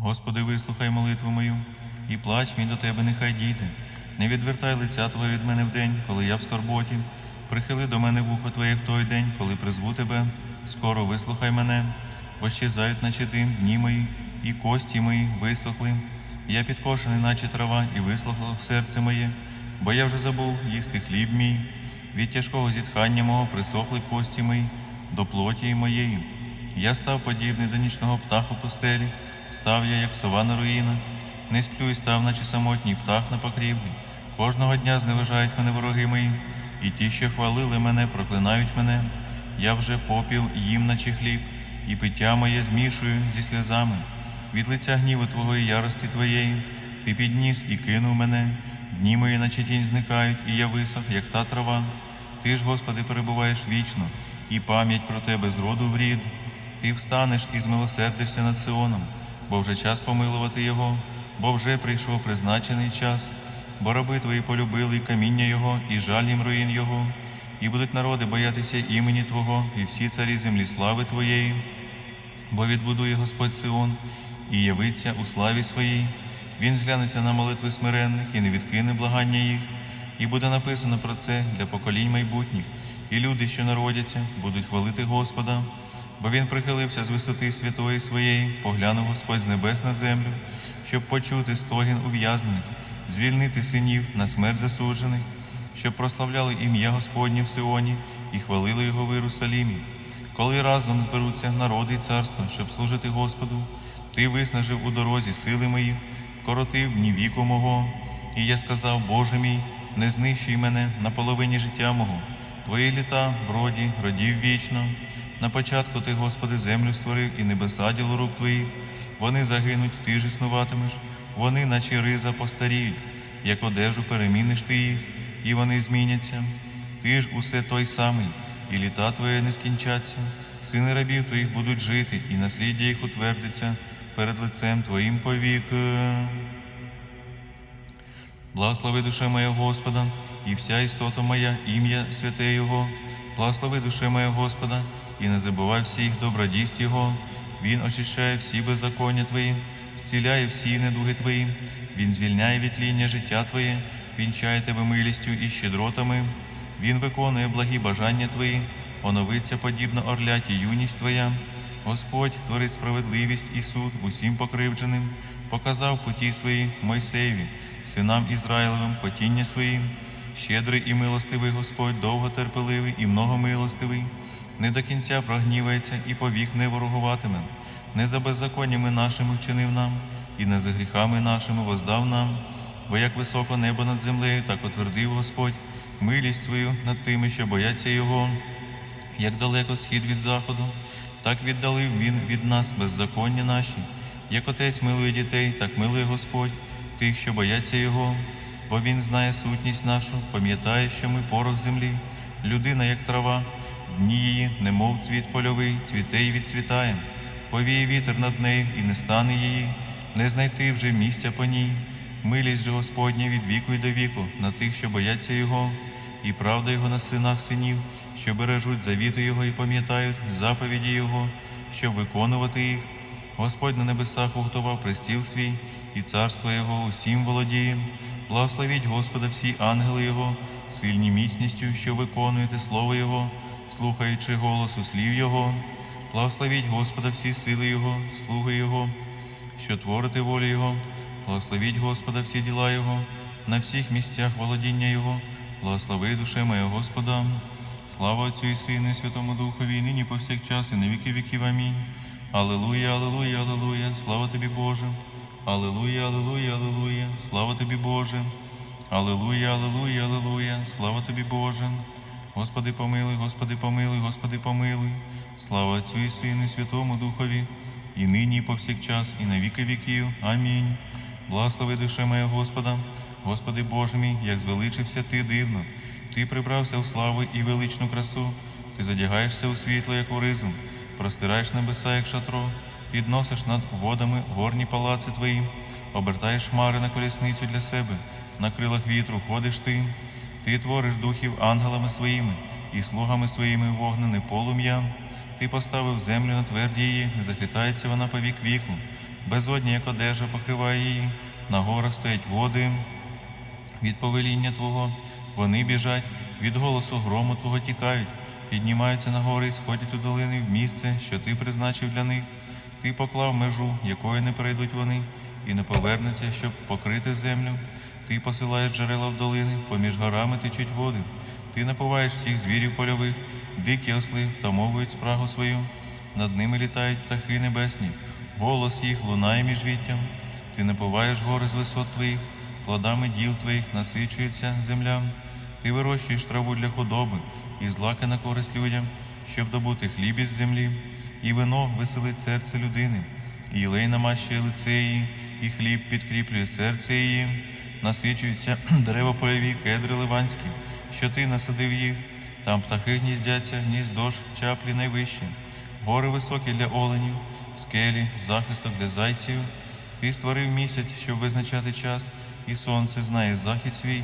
Господи, вислухай молитву мою, і плач мій до тебе нехай дійде. Не відвертай лиця Твого від мене в день, коли я в скорботі. Прихили до мене вухо Твоє в той день, коли призву Тебе. Скоро вислухай мене, бо щезають, наче дим, дні мої, і кості мої висохли. Я підкошений, наче трава, і вислухало серце моє, бо я вже забув їсти хліб мій. Від тяжкого зітхання мого присохли кості мої до плоті моєї. Я став подібний до нічного птаху пустелі, став я, як сова на руїнах, не сплю і став, наче самотній птах на покрівлі. Кожного дня зневажають мене вороги мої, і ті, що хвалили мене, проклинають мене. Я вже попіл їм, наче хліб, і пиття моє змішую зі сльозами. Від лиця гніву Твого і ярості Твоєї, Ти підніс і кинув мене. Дні мої, наче тінь зникають, і я висох, як та трава. Ти ж, Господи, перебуваєш вічно, і пам'ять про Тебе з роду в рід. Ти встанеш і змилосердишся над Сионом, бо вже час помилувати Його, бо вже прийшов призначений час, бо раби Твої полюбили каміння Його, і жаль їм руїн Його, і будуть народи боятися імені Твого, і всі царі землі слави Твоєї, бо відбудує Господь Сион і явиться у славі своїй. Він зглянеться на молитви смиренних і не відкине благання їх. І буде написано про це для поколінь майбутніх, і люди, що народяться, будуть хвалити Господа, бо він прихилився з висоти святої своєї, поглянув Господь з небес на землю, щоб почути стогін ув'язнених, звільнити синів на смерть засуджених, щоб прославляли ім'я Господнє в Сионі і хвалили його в Єрусалімі. Коли разом зберуться народи і царства, щоб служити Господу, ти виснажив у дорозі сили мої, коротив дні віку мого. І я сказав, Боже мій, не знищуй мене на половині життя мого. Твої літа в роді, родів вічно. На початку ти, Господи, землю створив і небеса діло рук твоїх. Вони загинуть, ти ж існуватимеш, вони, наче риза, постаріють, як одежу переміниш ти їх, і вони зміняться. Ти ж усе той самий, і літа твої не скінчаться. Сини рабів твоїх будуть жити, і насліддя їх утвердиться перед лицем Твоїм повік. Благослови душе моя Господа, і вся істота моя, ім'я святе Його. Благослови душе моя Господа, і не забувай всіх добродійств Його. Він очищає всі беззаконня Твої, зціляє всі недуги Твої, Він звільняє від тління життя Твоє, вінчає тебе милістю і щедротами. Він виконує благі бажання Твої, оновиться подібно орляті юність Твоя. Господь творить справедливість і суд усім покривдженим, показав путі свої Мойсеєві, синам Ізраїлевим хотіння своїм. Щедрий і милостивий Господь, довготерпеливий і многомилостивий, не до кінця прогнівається і повік не ворогуватиме, не за беззаконнями нашими вчинив нам, і не за гріхами нашими воздав нам. Бо як високо небо над землею, так утвердив Господь милість свою над тими, що бояться Його, як далеко схід від заходу, так віддалив Він від нас беззаконня наші. Як отець милує дітей, так милує Господь тих, що бояться Його, бо Він знає сутність нашу, пам'ятає, що ми порох землі, людина, як трава, дні її, немов цвіт польовий, цвіте й відцвітає, повіє вітер над нею і не стане її, не знайти вже місця по ній. Милість же Господня від віку й до віку на тих, що бояться Його, і правда Його на синах синів, що бережуть завіти Його і пам'ятають заповіді Його, щоб виконувати їх. Господь на небесах уготував престіл свій, і царство Його усім володіє. Благословіть Господа всі ангели Його, сильні міцністю, що виконуєте слово Його, слухаючи голосу слів Його. Благословіть Господа всі сили Його, слуги Його, що творите волю Його. Благословіть Господа всі діла Його, на всіх місцях володіння Його. Благослови душе моя Господа. Слава Отцю і Сину, і Святому Духові, і нині повсякчас, і на віки віків. Амінь. Аллилуйя, аллилуйя, аллилуйя, слава тобі, Боже. Аллилуйя, аллилуйя, аллилуйя, слава тобі, Боже. Аллилуйя, аллилуйя, аллилуйя, слава тобі, Боже. Господи, помилуй, Господи, помилуй, Господи, помилуй. Слава Отцю і Сину, і Святому Духові, і нині, і повсякчас, і на віки віків. Амінь. Благослови душе моя Господа, Господи Боже мій, як звеличився Ти дивно. Ти прибрався у славу і величну красу, ти задягаєшся у світло, як у ризу, простираєш небеса, як шатро, підносиш над водами горні палаци твої, обертаєш хмари на колісницю для себе, на крилах вітру ходиш ти, ти твориш духів ангелами своїми і слугами своїми вогнене полум'я. Ти поставив землю на тверді її, не захитається вона по вік віку. безодня, як одежа покриває її, на горах стоять води від повеління Твого. Вони біжать, від голосу грому Твого тікають, піднімаються на гори і сходять у долини в місце, що ти призначив для них. Ти поклав межу, якою не перейдуть вони, і не повернуться, щоб покрити землю. Ти посилаєш джерела в долини, поміж горами течуть води. Ти напуваєш всіх звірів польових, дикі осли втамовують спрагу свою. Над ними літають птахи небесні, голос їх лунає між віттям. Ти напуваєш гори з висот твоїх, плодами діл твоїх насичується земля. Ти вирощуєш траву для худоби і злаки на користь людям, щоб добути хліб із землі, і вино веселить серце людини, і лей намащує лице її, і хліб підкріплює серце її, насичуються дерева польові, кедри ливанські, що ти насадив їх, там птахи гніздяться, гніздо ж чаплі найвищі, гори високі для оленів, скелі, захисток для зайців. Ти створив місяць, щоб визначати час, і сонце знає захід свій.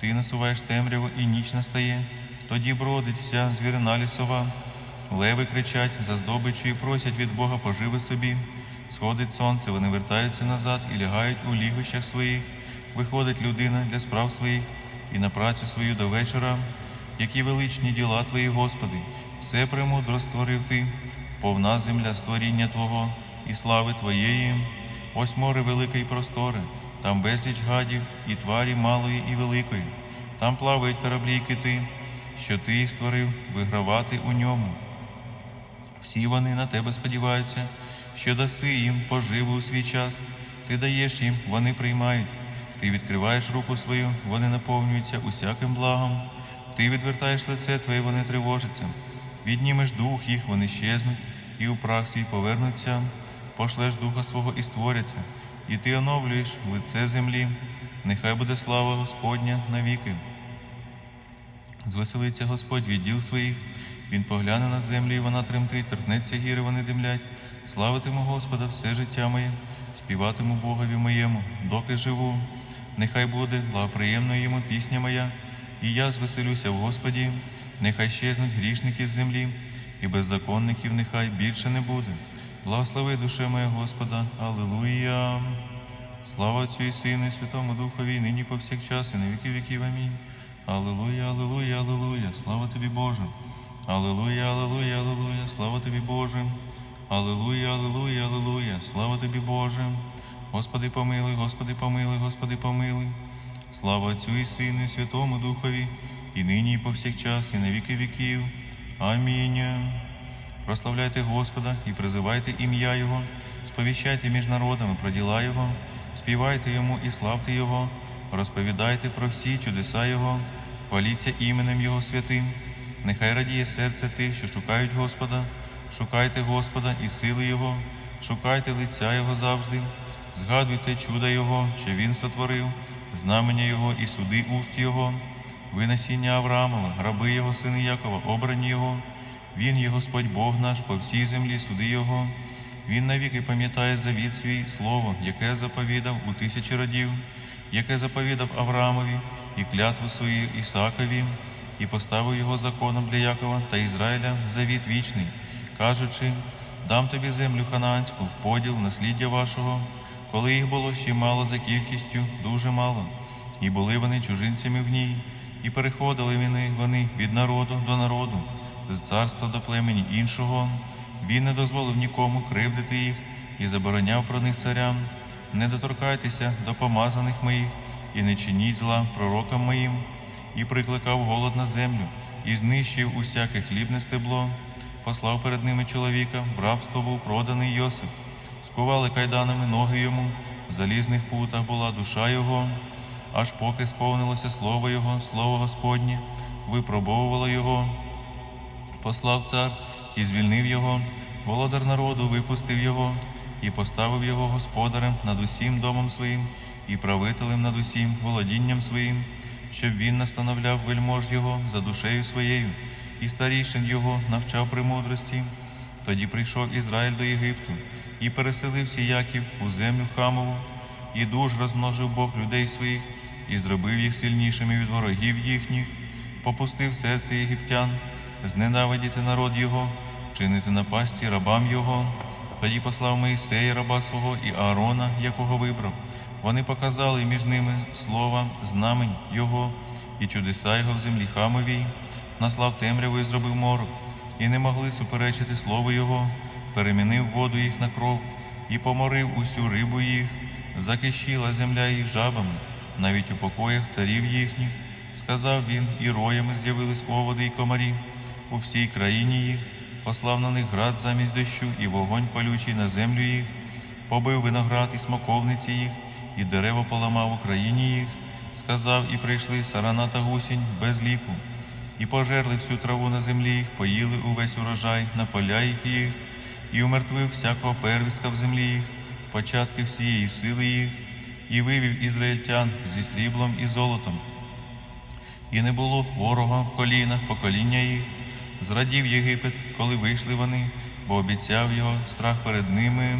Ти насуваєш темряву, і ніч настає. Тоді бродить вся звірина лісова. Леви кричать за здобиччю і просять від Бога поживи собі. Сходить сонце, вони вертаються назад і лягають у лігвищах своїх. Виходить людина для справ своїх і на працю свою до вечора. Які величні діла Твої, Господи, все премудро створив Ти, повна земля створіння Твого і слави Твоєї. Ось море велике і просторе, там безліч гадів і тварі малої і великої. Там плавають кораблі й кити, що ти їх створив вигравати у ньому. Всі вони на тебе сподіваються, що даси їм поживу у свій час. Ти даєш їм, вони приймають. Ти відкриваєш руку свою, вони наповнюються усяким благом. Ти відвертаєш лице твоє, вони тривожаться. Віднімеш дух їх, вони щезнуть, і у прах свій повернуться. Пошлеш духа свого і створяться, і ти оновлюєш лице землі. Нехай буде слава Господня навіки. Звеселиться Господь від діл своїх, Він погляне на землю, і вона тремтить, торкнеться гіри, вони димлять. Славитиму Господа все життя моє, співатиму Богові моєму, доки живу. Нехай буде благоприємною йому пісня моя, і я звеселюся в Господі, нехай щезнуть грішники з землі, і беззаконників нехай більше не буде. Благослови душе моя Господа, Аллилуйя. Слава Отцю і Сину, і Святому Духові, і нині повсякчас, і на віки віків. Амінь. Аллилуйя, аллилуйя, аллилуйя, слава тобі, Боже. Аллилуйя, аллилуйя, аллилуйя, слава тобі, Боже. Аллилуйя, аллилуйя, аллилуйя, слава тобі, Боже. Господи, помилуй, Господи, помилуй, Господи, помилуй. Слава Отцю і Сину, і Святому Духові, і нині, і повсякчас, і на віки віків. Амінь. Прославляйте Господа і призивайте ім'я Його, сповіщайте між народами про діла Його, співайте Йому і славте Його, розповідайте про всі чудеса Його, хваліться іменем Його святим. Нехай радіє серце тих, що шукають Господа, шукайте Господа і сили Його, шукайте лиця Його завжди, згадуйте чуда Його, що Він сотворив, знамення Його і суди уст Його, ви насіння Авраамова, раби Його, сини Якова, обрані Його. Він є Господь Бог наш по всій землі, суди Його. Він навіки пам'ятає завіт свій слово, яке заповідав у тисячі родів, яке заповідав Авраамові і клятву свою Ісаакові, і поставив його законом для Якова та Ізраїля завіт вічний, кажучи: дам тобі землю ханаанську, поділ насліддя вашого, коли їх було ще мало за кількістю, дуже мало, і були вони чужинцями в ній, і переходили вони, від народу до народу з царства до племені іншого. Він не дозволив нікому кривдити їх і забороняв про них царям. Не доторкайтеся до помазаних моїх і не чиніть зла пророкам моїм, і прикликав голод на землю, і знищив усяке хлібне стебло, послав перед ними чоловіка, в рабство був проданий Йосип, скували кайданами ноги йому, в залізних путах була душа його, аж поки сповнилося слово Його, слово Господнє, випробовувало його послав цар і звільнив його, володар народу випустив його і поставив його господарем над усім домом своїм і правителем над усім володінням своїм, щоб він настановляв вельмож його за душею своєю, і старішин його навчав премудрості. Тоді прийшов Ізраїль до Єгипту і переселився Яків у землю Хамову, і дуж розмножив Бог людей своїх, і зробив їх сильнішими від ворогів їхніх, попустив серце єгиптян зненавидіти народ Його, чинити напасті рабам Його, Тоді послав Моїсея, раба свого, і Аарона, якого вибрав. Вони показали між ними слова, знамень Його і чудеса Його в землі Хамовій, наслав темряву і зробив морок, і не могли суперечити слову Його, перемінив воду їх на кров і поморив усю рибу їх, закищила земля їх жабами, навіть у покоях царів їхніх. Сказав він, і роями з'явились оводи й комарі у всій країні їх, послав на них град замість дощу і вогонь палючий на землю їх, побив виноград і смоковниці їх, і дерева поламав у країні їх, сказав, і прийшли сарана та гусінь без ліку, і пожерли всю траву на землі їх, поїли увесь урожай на поля їх їх, і умертвив всякого первістка в землі їх, початки всієї сили їх, і вивів ізраїльтян зі сріблом і золотом. І не було ворога в колінах покоління їх. Зрадів Єгипет, коли вийшли вони, бо обіцяв його страх перед ними.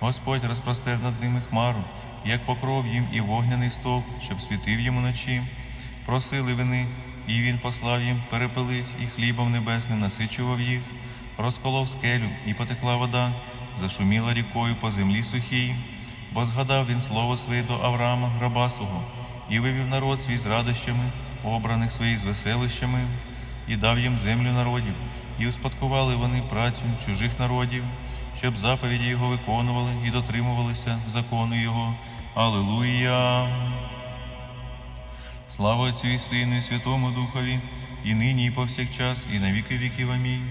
Господь розпростер над ними хмару, як покров їм і вогняний стовп, щоб світив їм уночі. Просили вони, і він послав їм перепелиць, і хлібом небесним насичував їх, розколов скелю, і потекла вода, зашуміла рікою по землі сухій, бо згадав він слово своє до Авраама, раба свого, і вивів народ свій з радощами, обраних своїх з веселищами, і дав їм землю народів, і успадкували вони працю чужих народів, щоб заповіді його виконували і дотримувалися закону Його. Алилуя! Слава Отцю і Сину, і Святому Духові, і нині, і повсякчас, і на віки віків. Амінь.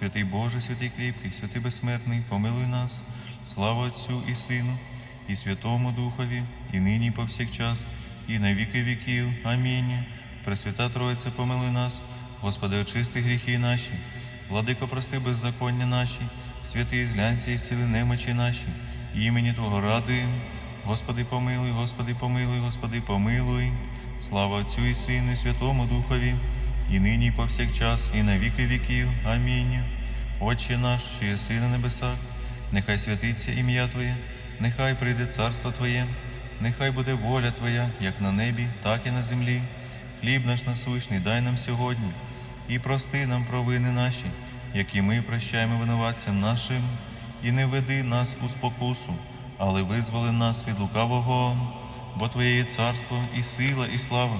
Святий Боже, святий кріпкий, святий безсмертний, помилуй нас. Слава Отцю і Сину, і Святому Духові, і нині, і повсякчас, і на віки віків. Амінь. Пресвята Троїця, помилуй нас. Господи, очисти гріхи наші, владико, прости беззаконня наші, святий зглянься і зціли немочі наші, імені Твого ради. Господи, помилуй, Господи, помилуй, Господи, помилуй. Слава Отцю і Сину, і Святому Духові, і нині, і повсякчас, і на віки віків. Амінь. Отче наш, що єси на небесах, нехай святиться ім'я Твоє, нехай прийде царство Твоє, нехай буде воля Твоя, як на небі, так і на землі. Хліб наш насущний дай нам сьогодні, і прости нам провини наші, які ми прощаємо винуватцям нашим, і не веди нас у спокусу, але визволи нас від лукавого, бо Твоє є царство, і сила, і слава,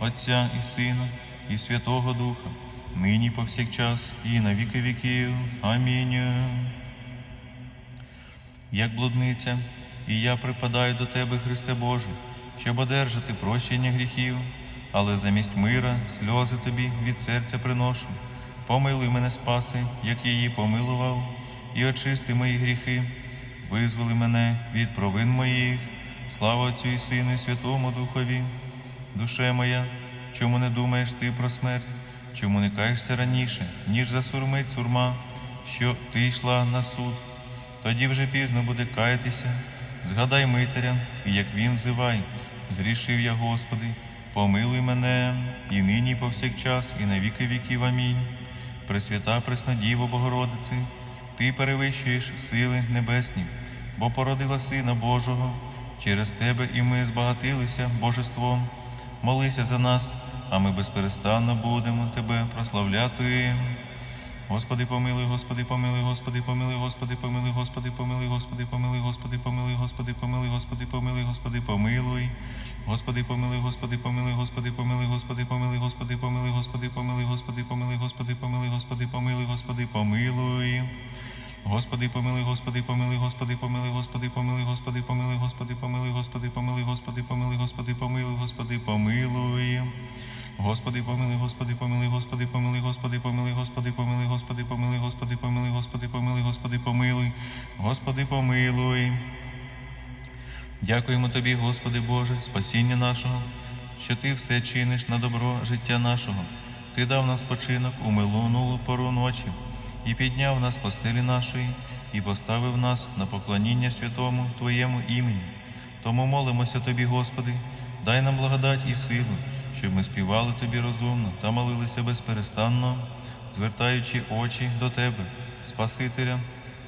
Отця і Сина, і Святого Духа, нині повсякчас, і на віки віків. Амінь. Як блудниця, і я припадаю до Тебе, Христе Боже, щоб одержати прощення гріхів, але замість мира сльози Тобі від серця приношу. Помилуй мене, спаси, як її помилував, і очисти мої гріхи, визволи мене від провин моїх. Слава Отцю і Сину, і Святому Духові. Душе моя, чому не думаєш ти про смерть? Чому не каєшся раніше, ніж засурмить сурма, що ти йшла на суд? Тоді вже пізно буде каятися. Згадай Митаря, і як він взивай, зрішив я, Господи, помилуй мене і нині, повсякчас, і на віки віків. Амінь. Пресвята, Пресна Діво Богородице, Ти перевищуєш сили небесні, бо породила Сина Божого. Через Тебе і ми збагатилися Божеством. Молися за нас, а ми безперестанно будемо Тебе прославляти. Господи, помилуй, Господи, помилуй, Господи, помилуй, Господи, помилуй, Господи, помилуй, Господи, помилуй, Господи, помилуй, Господи, помилуй, Господи, помилуй, Господи, помилуй. Господи, помилуй, Господи, помилуй, Господи, помилуй, Господи, помилуй, Господи, помилуй, Господи, помилуй, Господи, помилуй, Господи, помилуй, Господи, помилуй, Господи, помилуй. Господи, помилуй, Господи, помилуй, Господи, помилуй, Господи, помилуй, Господи, помилуй, Господи, помилуй, Господи, помилуй, Господи, помилуй, Господи, помилуй, Господи, помилуй. Господи, помилуй, Господи, помилуй, Господи, помилуй, Господи, помилуй, Господи, помилуй, Господи, помилуй, Господи, помилуй, Господи, помилуй, Господи, помилуй, Господи, помилуй. Дякуємо Тобі, Господи Боже, спасіння нашого, що Ти все чиниш на добро життя нашого. Ти дав нам спочинок у милу пору ночі і підняв нас по стелі нашої, і поставив нас на поклоніння святому Твоєму імені. Тому молимося Тобі, Господи, дай нам благодать і силу, щоб ми співали Тобі розумно та молилися безперестанно, звертаючи очі до Тебе, Спасителя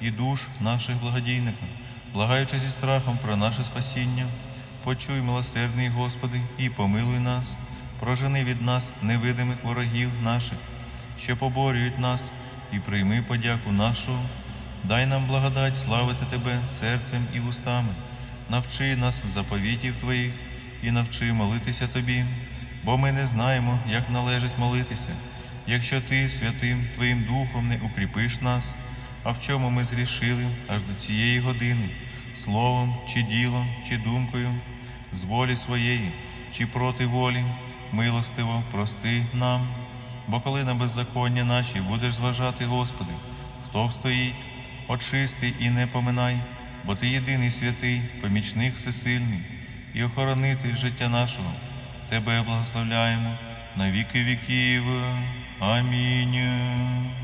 і душ наших благодійників, благаючи зі страхом про наше спасіння. Почуй, милосердний Господи, і помилуй нас, прожени від нас невидимих ворогів наших, що поборюють нас, і прийми подяку нашу. Дай нам благодать славити Тебе серцем і вустами, навчи нас заповітів Твоїх і навчи молитися Тобі, бо ми не знаємо, як належить молитися, якщо Ти святим Твоїм Духом не укріпиш нас, а в чому ми зрішили аж до цієї години, словом чи ділом, чи думкою, з волі своєї, чи проти волі, милостиво прости нам. Бо коли на беззаконня наші будеш зважати, Господи, хто стоїть, очисти і не поминай, бо Ти єдиний святий, помічник всесильний і охоронитель життя нашого. Тебе благословляємо на віки віків. Амінь.